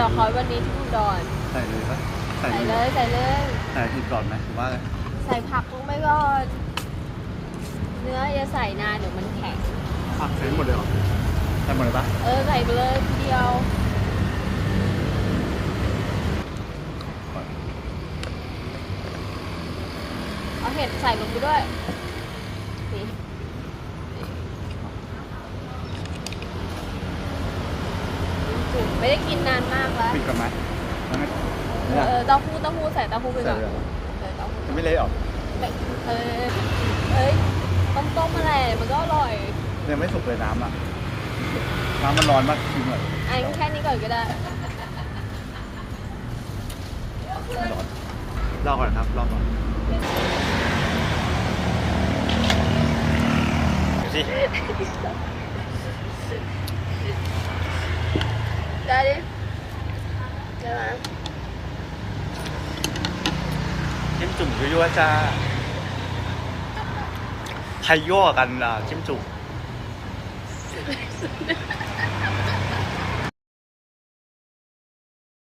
จอคอยวันนี้ที่อุดรใส่เลยปะใส่ใส่เลยใส่เลย ใส่ผิดก่อนไหมหรือว่าใส่ผักลงไปก่อน เนื้ออย่าใส่นานเดี๋ยวมันแข็ง ผักใส่หมดเลยเหรอใส่หมดเลยปะเออใส่ไปเลยทีเดียวเอาเห็ดใส่ลงไปด้วยนี่จุ่ม ไม่ได้กินนานมากแล้วปิดก่อนไหมแล้วไม่เออเออเต้าหู้เต้าหู้ใส่เต้าหู้ไปใส่ก่อนเลยเหรอเออเต้าหู้จะไม่เละหรอไม่เออเอ้ยต้มต้มๆอะไรมันก็อร่อยยังไม่สุกเลยน้ำอะ น้ำมันร้อนมากชิมหน่อยอันแค่นี้ก่อนก็ได้ไม่ร้อนรอก่อนครับรอก่อนสิ ได้ดิได้ไหมจิ้มจุ่มยั่วๆจ้าใครยั่วกันอะจิ้มจุ่ม